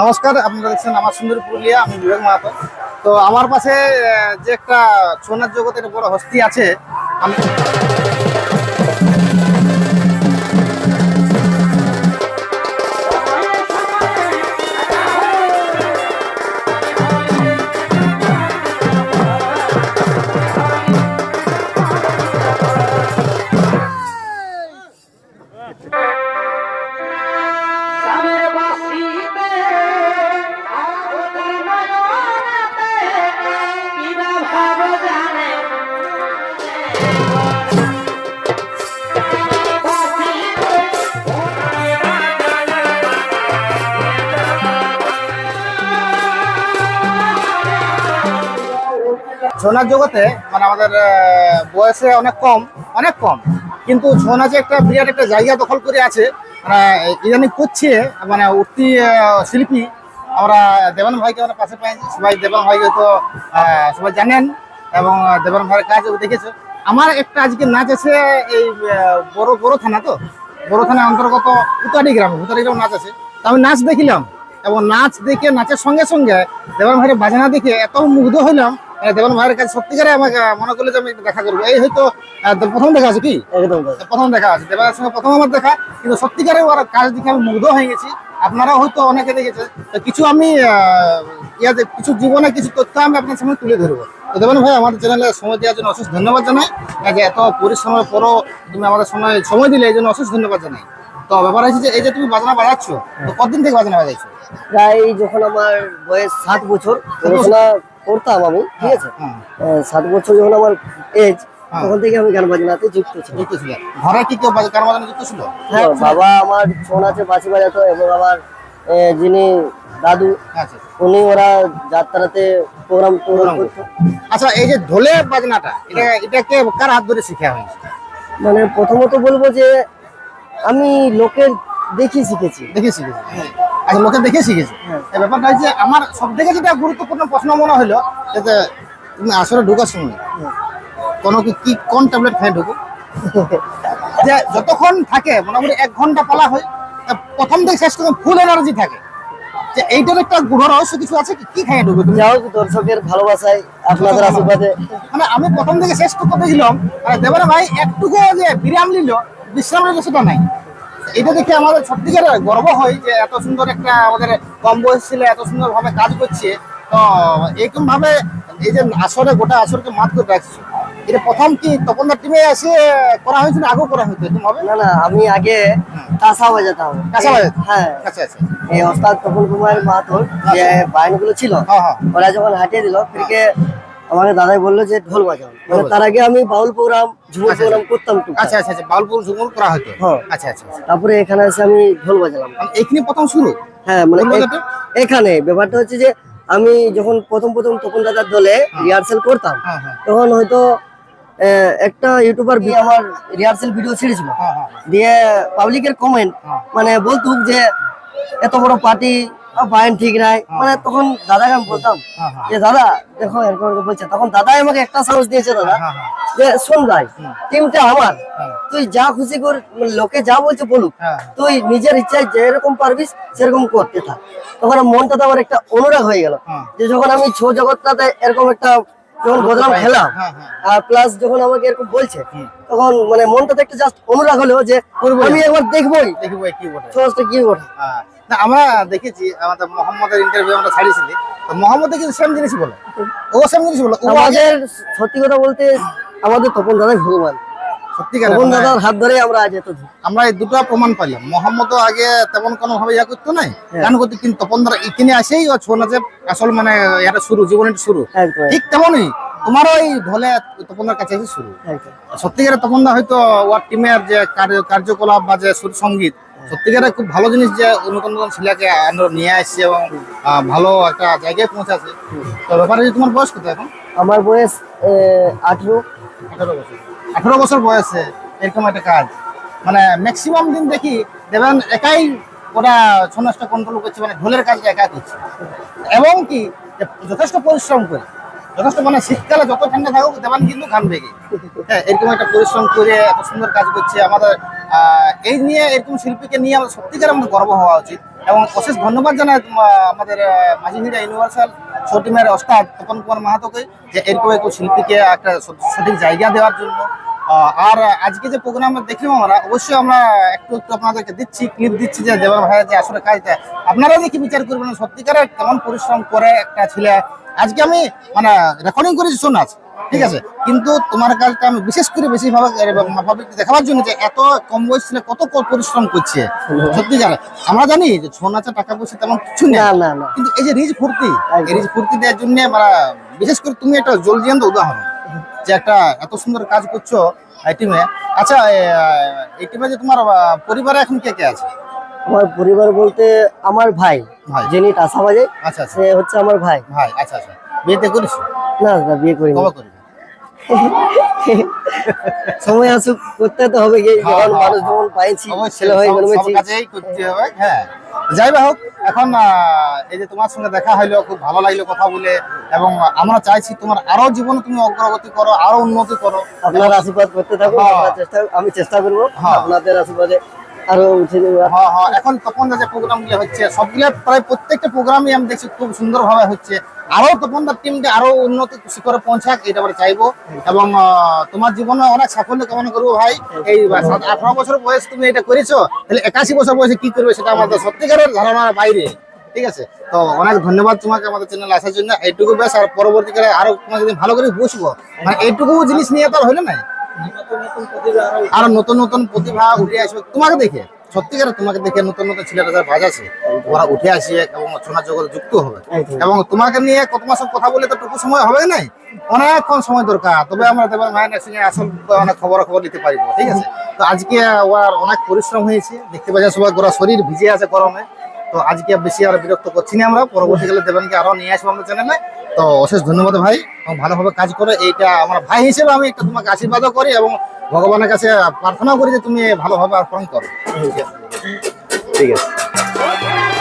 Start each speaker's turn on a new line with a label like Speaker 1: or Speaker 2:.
Speaker 1: নমস্কার, আপনারা দেখছেন আমার সুন্দর পুরুলিয়া, আমি বিবেক মাহাতো। তো আমার পাশে যে একটা সোনার জগতের বড় হস্তি আছে, আমি সোনার জগতে মানে আমাদের বয়সে অনেক কম অনেক কম। কিন্তু ছৌ নাচে একটা বিরাট একটা জায়গা দখল করে আছে মানে ইদানিং করছে মানে উঠতি শিল্পী, আমরা দেবান ভাইকে আমরা পাশে পাই, সবাই দেবান ভাইকে তো সবাই জানেন, এবং দেবান ভাইয়ের কাজ দেখেছে। আমার একটা আজকে নাচ আছে, এই বড় বড় থানা তো, বড় থানার অন্তর্গত উতারি গ্রামে, উতারি গ্রাম নাচ আছে। তো আমি নাচ দেখিলাম, এবং নাচ দেখে, নাচের সঙ্গে সঙ্গে দেবান ভাইয়ের বাজনা দেখে এত মুগ্ধ হইলাম দেবান ভাইয়ের কাছে সত্যিকারে আমাকে মনে করল যে আমি দেখা করব। এই হয়তো প্রথম দেখা আছে কি?
Speaker 2: একদম
Speaker 1: প্রথম দেখা আছে। দেবের সঙ্গে প্রথম আমার দেখা কিন্তু সত্যিকারে ওর কাজ দেখে আমি মুগ্ধ হয়ে গেছি। আপনারাও হয়তো অনেকে দেখেছে তো কিছু আমি ইয়াতে কিছু জীবনে কিছু তথ্য আমি আপনার সামনে তুলে ধরবো। তো দেবেন ভাই আমাদের চ্যানেলে সময় দেওয়ার জন্য অশেষ ধন্যবাদ জানাই। যে এত পরিশ্রমের পরও তুমি আমাদের সময় সময় দিলে এই জন্য অশেষ ধন্যবাদ জানাই। তো ব্যাপার হচ্ছে যে এই যে তুমি বাজনা বাজাচ্ছ তো কতদিন থেকে বাজনা বাজাইছো?
Speaker 2: প্রায় যখন আমার বয়স সাত বছর পড়াশোনা করতাম আমি ঠিক আছে?
Speaker 1: হ্যাঁ
Speaker 2: সাত বছর যখন আমার এজ তখন থেকে আমি গান বাজনাতে যুক্ত ছিলাম।
Speaker 1: যুক্ত ছিল ঘরে কি কেউ গান বাজানো যুক্ত ছিল?
Speaker 2: হ্যাঁ, বাবা আমার ছৌ নাচে বাঁশি বাজাতো এবং আমার যিনি দাদু
Speaker 1: আচ্ছা।
Speaker 2: উনি ওরা যাত্রাতে প্রোগ্রাম প্রোগ্রাম করতো।
Speaker 1: আচ্ছা এই যে ঢোলে বাজনাটা এটা এটাকে কার হাত ধরে শিখা হয়েছে?
Speaker 2: মানে প্রথমত বলব যে আমি লোকের দেখি শিখেছি।
Speaker 1: দেখে শিখেছি। আচ্ছা লোকে দেখে শিখেছি।
Speaker 2: হ্যাঁ।
Speaker 1: এই ব্যাপারটা হচ্ছে আমার সব থেকে যেটা গুরুত্বপূর্ণ প্রশ্ন মনে হলো যে তুমি আসলে ঢোকার সময় কোনো কি কি কোন ট্যাবলেট খেয়ে ঢুকো? যে যতক্ষণ থাকে মোটামুটি এক ঘণ্টা পালা হয় প্রথম থেকে শেষ পর্যন্ত ফুল এনার্জি থাকে। যে এইটার একটা গুড় রহস্য কিছু আছে কি? কি খেয়ে ঢুকো তুমি?
Speaker 2: হোক দর্শকের ভালোবাসায় আপনাদের আশীর্বাদে।
Speaker 1: মানে আমি প্রথম থেকে শেষ টুকু দেখলাম দেবেন ভাই একটুকু যে বিরাম নিল বিশ্রাম নিল সেটা নাই। এটা দেখে আমাদের সত্যিকার গর্ব হয় যে এত সুন্দর একটা আমাদের কম বয়স ছেলে এত সুন্দর ভাবে কাজ করছে। তো এরকম ভাবে এই যে আসরে গোটা আসরকে মাত করে রাখছে। এটা প্রথম কি তপনদার টিমে এসে করা হয়েছিল আগেও করা হতো এরকম
Speaker 2: না না আমি আগে কাঁসা বাজাতাম
Speaker 1: কাঁসা বাজাতে?
Speaker 2: হ্যাঁ
Speaker 1: আচ্ছা আচ্ছা।
Speaker 2: এই ওস্তাদ তপন কুমার মাহাতোর যে বায়নগুলো ছিল
Speaker 1: হ্যাঁ হ্যাঁ।
Speaker 2: ওরা যখন হাঁটিয়ে দিল ফিরকে আমাকে দাদাই বলল যে ঢোল বাজাও। মানে তার আগে আমি বাউল প্রোগ্রাম ঝুমুর
Speaker 1: আচ্ছা,
Speaker 2: প্রোগ্রাম করতাম টুকটাক।
Speaker 1: আচ্ছা আচ্ছা আচ্ছা বাউলপুর ঝুমুর করা হতো।
Speaker 2: হ্যাঁ।
Speaker 1: আচ্ছা আচ্ছা আচ্ছা।
Speaker 2: তারপরে এখানে এসে আমি ঢোল বাজালাম।
Speaker 1: এইখানে প্রথম শুরু?
Speaker 2: হ্যাঁ মানে? এখানে। ব্যাপারটা হচ্ছে যে আমি যখন প্রথম প্রথম তপন দাদার দলে রিহার্সেল করতাম
Speaker 1: হ্যাঁ হ্যাঁ।
Speaker 2: তখন হয়তো একটা ইউটিউবার বি- আমার রিহার্সেল ভিডিও ছেড়েছিল।
Speaker 1: হ্যাঁ হ্যাঁ।
Speaker 2: দিয়ে পাবলিকের কমেন্ট
Speaker 1: হ্যাঁ।
Speaker 2: মানে বলতুক যে এত বড় পার্টি বায়ন ঠিক নাই। মানে তখন দাদাকে আমি বলতাম
Speaker 1: হ্যাঁ হ্যাঁ।
Speaker 2: যে দাদা দেখো এরকম বলছে তখন দাদাই আমাকে একটা সাহস দিয়েছে দাদা
Speaker 1: হ্যাঁ হ্যাঁ
Speaker 2: যে শোন ভাই টিমটা আমার।
Speaker 1: হ্যাঁ।
Speaker 2: তুই যা খুশি কর লোকে যা বলছে বলুক।
Speaker 1: হ্যাঁ।
Speaker 2: তুই নিজের ইচ্ছায় যেরকম পারবিস সেরকম করতে থাক। তখন মনটা তো আমার একটা অনুরাগ হয়ে গেল।
Speaker 1: হ্যাঁ।
Speaker 2: যে যখন আমি ছো জগৎটাতে এরকম একটা যখন বদলাম খেলাম
Speaker 1: হ্যাঁ, হ্যাঁ।
Speaker 2: আর প্লাস যখন আমাকে এরকম বলছে তখন মানে মনটাতে একটা জাস্ট অনুরাগ হলো যে আমি একবার দেখবোই
Speaker 1: দেখি ভাই কি
Speaker 2: ছোটটা কি ওঠে
Speaker 1: হ্যাঁ। না আমরা দেখেছি আমাদের মোহাম্মদের ইন্টারভিউ আমরা ছাড়িয়েছিলি। তো মোহাম্মদ কিন্তু সেম জিনিস বলে। ও সেম জিনিস বলে।
Speaker 2: আমাদের সত্যি কথা বলতে আমাদের তপন দাদাই ভগবান।
Speaker 1: সত্যিকার
Speaker 2: তপন দাদার হাত ধরে আমরা আজ এত
Speaker 1: আমরা এই দুটো প্রমাণ পাইলাম। মোহাম্মদ আগে তেমন কোনো ভাবে ইয়া করতো নাই।
Speaker 2: হ্যাঁ।
Speaker 1: করতে কিন্তু তপন দ্বারা এখানে আসেই ও ছৌ নাচে আসল মানে এটা শুরু জীবনের শুরু। ঠিক তেমনই তোমারও এই ঢোলে তপনদার কাছে শুরু।
Speaker 2: একদম।
Speaker 1: সত্যিকারের তপনদা হয়তো ওয়ার টিমের যে কার্য- কার্যকলাপ বা যে সুর সংগীত সত্যিকারের খুব ভালো জিনিস যে নতুন নতুন ছেলেকে নিয়ে আসছে এবং ভালো একটা জায়গায় পৌঁছাচ্ছে তো ব্যাপারে যে তোমার বয়স কত এখন?
Speaker 2: আমার বয়স আঠেরো।
Speaker 1: আঠারো বছর। আঠারো বছর বয়সে এরকম একটা কাজ। মানে ম্যাক্সিমাম দিন দেখি দেবেন একাই ওরা নাচটা কন্ট্রোল করছে মানে ঢোলের কাজটা একা করছে। এবং কি যথেষ্ট পরিশ্রম করে যথেষ্ট মানে শীতকালে যত ঠান্ডা থাকুক দেবান কিন্তু ঘাম ভেগে হ্যাঁ এরকম একটা পরিশ্রম করে এত সুন্দর কাজ করছে। আমাদের এই নিয়ে এরকম শিল্পীকে নিয়ে আমাদের সত্যিকার আমাদের গর্ব হওয়া উচিত। এবং অশেষ ধন্যবাদ জানাই আমাদের আহ, মাঝি ভিড়া ইউনিভার্সাল শো টিমের ওস্তাদ তপন কুমার মাহাতোকে যে এরকম একটু শিল্পীকে একটা সঠিক জায়গা দেওয়ার জন্য। আর আজকে যে প্রোগ্রাম দেখলাম আমরা অবশ্যই আমরা একটু একটু আপনাদেরকে দিচ্ছি ক্লিপ দিচ্ছি যে দেওয়ার ভাইয়ের যে আসলে কাজ কাজটা আপনারা দেখি বিচার করবেন। সত্যিকারের কেমন পরিশ্রম করে একটা ছেলে। আজকে আমি মানে রেকর্ডিং করেছি শোনাচ ঠিক আছে? কিন্তু তোমার কাজটা আমি বিশেষ করে বেশি ভাবে দেখাবার জন্য যে এত কম বয়স ছেলে কত পরিশ্রম করছে। সত্যিকারে আমরা জানি যে ছৌ নাচে টাকা পয়সা তেমন কিছু নেই। কিন্তু এই যে রিজ ফুর্তি এই রিজ ফুর্তি দেওয়ার জন্য আমরা বিশেষ করে তুমি একটা জলজিয়ান্ত উদাহরণ। যে একটা এত সুন্দর কাজ করছ এই টিমে আচ্ছা এ- এই টিমে যে তোমার পরিবারে এখন কে কে আছে?
Speaker 2: আমার পরিবার বলতে আমার ভাই
Speaker 1: ভাই।
Speaker 2: যিনি টাসা বাজে
Speaker 1: আচ্ছা আচ্ছা।
Speaker 2: সে হচ্ছে আমার ভাই।
Speaker 1: ভাই আচ্ছা আচ্ছা। বিয়েতে করিস
Speaker 2: না বিয়ে
Speaker 1: কবে করবি
Speaker 2: সময় আসুক করতে তো হবে
Speaker 1: হ্যাঁ,
Speaker 2: যখন
Speaker 1: হ্যাঁ,
Speaker 2: মানুষ
Speaker 1: হ্যাঁ।
Speaker 2: যখন পাইছি ছেলে হয়ে জন্মেছি
Speaker 1: কাজেই করতে হবে হ্যাঁ যাই হোক এখন আহ, এই যে তোমার সঙ্গে দেখা হইল খুব ভালো লাগল কথা বলে এবং আমরা চাইছি তোমার আরও জীবনে তুমি অগ্রগতি করো আরও উন্নতি করো
Speaker 2: আপনার আশীর্বাদ করতে
Speaker 1: হ্যাঁ।
Speaker 2: চেষ্টা আমি চেষ্টা করব
Speaker 1: হ্যাঁ।
Speaker 2: আপনাদের আশীর্বাদে আরও উঠে
Speaker 1: হ্যাঁ হ্যাঁ এখন হচ্ছে, সবগুলো প্রায় প্রত্যেকটা প্রোগ্রামই আমি দেখছি খুব হচ্ছে। আরও টিমকে আরও শিখরে পৌঁছাক, এটা আমরা চাইব। এবং তোমার জীবনে অনেক সাফল্য কামনা করব ভাই। এই আঠারো বছর বয়স তুমি এটা করেছ, তাহলে একাশি বছর বয়সে কি করবে সেটা আমাদের সত্যিকারের ধারণার বাইরে। ঠিক আছে? তো অনেক ধন্যবাদ তোমাকে আমাদের চ্যানেলে আসার জন্য। এইটুকু বেশ আর পরবর্তীকালে আরও তোমাকে যদি ভালো করে বুঝব মানে এইটুকু জিনিস নিয়ে তো হইল না আরও নতুন নতুন প্রতিভা উঠে আসবে। তোমাকে দেখে সত্যিকারে তোমাকে দেখে নতুন নতুন ছেলেরা যারা বাজাচ্ছে ওরা উঠে আসবে এবং সোনার জগতে যুক্ত হবে। এবং তোমাকে নিয়ে কত মাস কথা বলে তো টুকু সময় হবে নাই অনেকক্ষণ সময় দরকার। তবে আমরা দেবার মায়ের সঙ্গে আসল অনেক খবর খবর নিতে পারব ঠিক আছে? তো আজকে ওর অনেক পরিশ্রম হয়েছে। দেখতে পাচ্ছি সবাই গোরা শরীর ভিজে আছে গরমে। তো আজকে বেশি আর বিরক্ত করছি না আমরা। পরবর্তীকালে দেবেনকে আরও নিয়ে আসব আমাদের চ্যানেলে তো অশেষ ধন্যবাদ ভাই। এবং ভালোভাবে কাজ করে এইটা আমার ভাই হিসেবে আমি একটা তোমাকে আশীর্বাদও করি এবং ভগবানের কাছে প্রার্থনাও করি যে তুমি ভালোভাবে অর্পণ করো।
Speaker 2: ঠিক আছে।